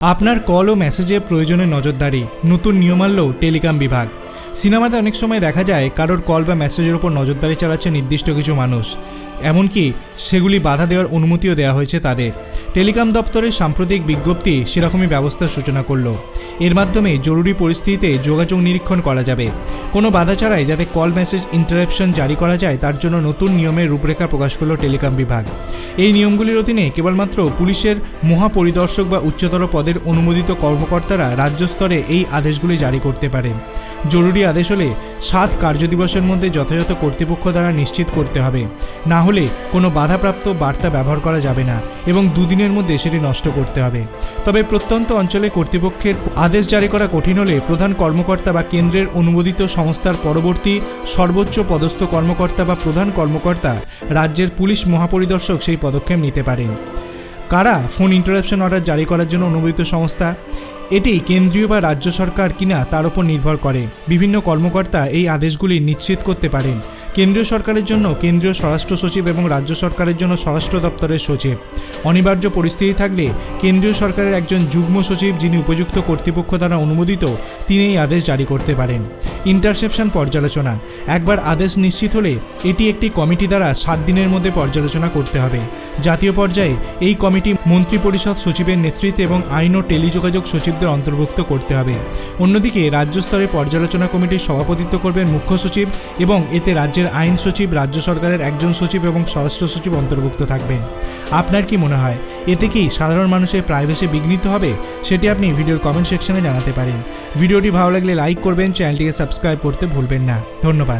আপনার কল ও মেসেজে প্রয়োজনে নজরদারি, নতুন নিয়ম আনল টেলিকম বিভাগ। সিনেমাতে অনেক সময় দেখা যায়, কারোর কল বা মেসেজের উপর নজরদারি চালাচ্ছে নির্দিষ্ট কিছু মানুষ। এমনকি সেগুলি বাধা দেওয়ার অনুমতিও দেওয়া হয়েছে তাদের। টেলিকম দপ্তরের সাম্প্রতিক বিজ্ঞপ্তি সেরকমই ব্যবস্থার সূচনা করল। এর মাধ্যমে জরুরি পরিস্থিতিতে যোগাযোগ নিরীক্ষণ করা যাবে। কোনো বাধা ছাড়াই যাতে কল মেসেজ ইন্টারাপশন জারি করা যায়, তার জন্য নতুন নিয়মের রূপরেখা প্রকাশ করল টেলিকম বিভাগ। এই নিয়মগুলির অধীনে কেবলমাত্র পুলিশের মহাপরিদর্শক বা উচ্চতর পদের অনুমোদিত কর্মকর্তারা রাজ্য স্তরে এই আদেশগুলি জারি করতে পারেন। জরুরি আদেশ হলে সাত কার্যদিবসের মধ্যে যথাযথ কর্তৃপক্ষ দ্বারা নিশ্চিত করতে হবে। না হলে কোনো বাধাপ্রাপ্ত বার্তা ব্যবহার করা যাবে না এবং দুদিনের মধ্যে সেটি নষ্ট করতে হবে। তবে প্রত্যন্ত অঞ্চলে কর্তৃপক্ষের আদেশ জারি করা কঠিন হলে প্রধান কর্মকর্তা বা কেন্দ্রের অনুমোদিত সংস্থার পরবর্তী সর্বোচ্চ পদস্থ কর্মকর্তা বা প্রধান কর্মকর্তা রাজ্যের পুলিশ মহাপরিদর্শক সেই পদক্ষেপ নিতে পারেন। কারা ফোন ইন্টারাপশন অর্ডার জারি করার জন্য অনুমোদিত সংস্থা? এটি কেন্দ্রীয় বা রাজ্য সরকার কিনা তার উপর নির্ভর করে। বিভিন্ন কর্মকর্তা এই আদেশগুলি নিশ্চিত করতে পারেন। কেন্দ্রীয় সরকারের জন্য কেন্দ্রীয় স্বরাষ্ট্র সচিব এবং রাজ্য সরকারের জন্য স্বরাষ্ট্র দপ্তরের সচিব। অনিবার্য পরিস্থিতি থাকলে কেন্দ্রীয় সরকারের একজন যুগ্ম সচিব যিনি উপযুক্ত কর্তৃপক্ষ দ্বারা অনুমোদিত, তিনি এই আদেশ জারি করতে পারেন। ইন্টারসেপশন পর্যালোচনা। একবার আদেশ নিশ্চিত হলে এটি একটি কমিটি দ্বারা সাত দিনের মধ্যে পর্যালোচনা করতে হবে। জাতীয় পর্যায়ে এই কমিটি মন্ত্রিপরিষদ সচিবের নেতৃত্বে এবং আইন ও টেলিযোগাযোগ সচিবদের অন্তর্ভুক্ত করতে হবে। অন্যদিকে রাজ্য স্তরে পর্যালোচনা কমিটির সভাপতিত্ব করবেন মুখ্য সচিব এবং এতে রাজ্যের আইন সচিব, রাজ্য সরকারের একজন সচিব এবং স্বরাষ্ট্র সচিব অন্তর্ভুক্ত থাকবেন। আপনার কি মনে হয়? এতে কি সাধারণ মানুষের প্রাইভেসি বিঘ্নিত হবে সেটি আপনি ভিডিওর কমেন্ট সেকশনে জানাতে পারেন। ভিডিওটি ভালো লাগলে লাইক করবেন চ্যানেলটিকে সাবস্ক্রাইব করতে ভুলবেন না। ধন্যবাদ।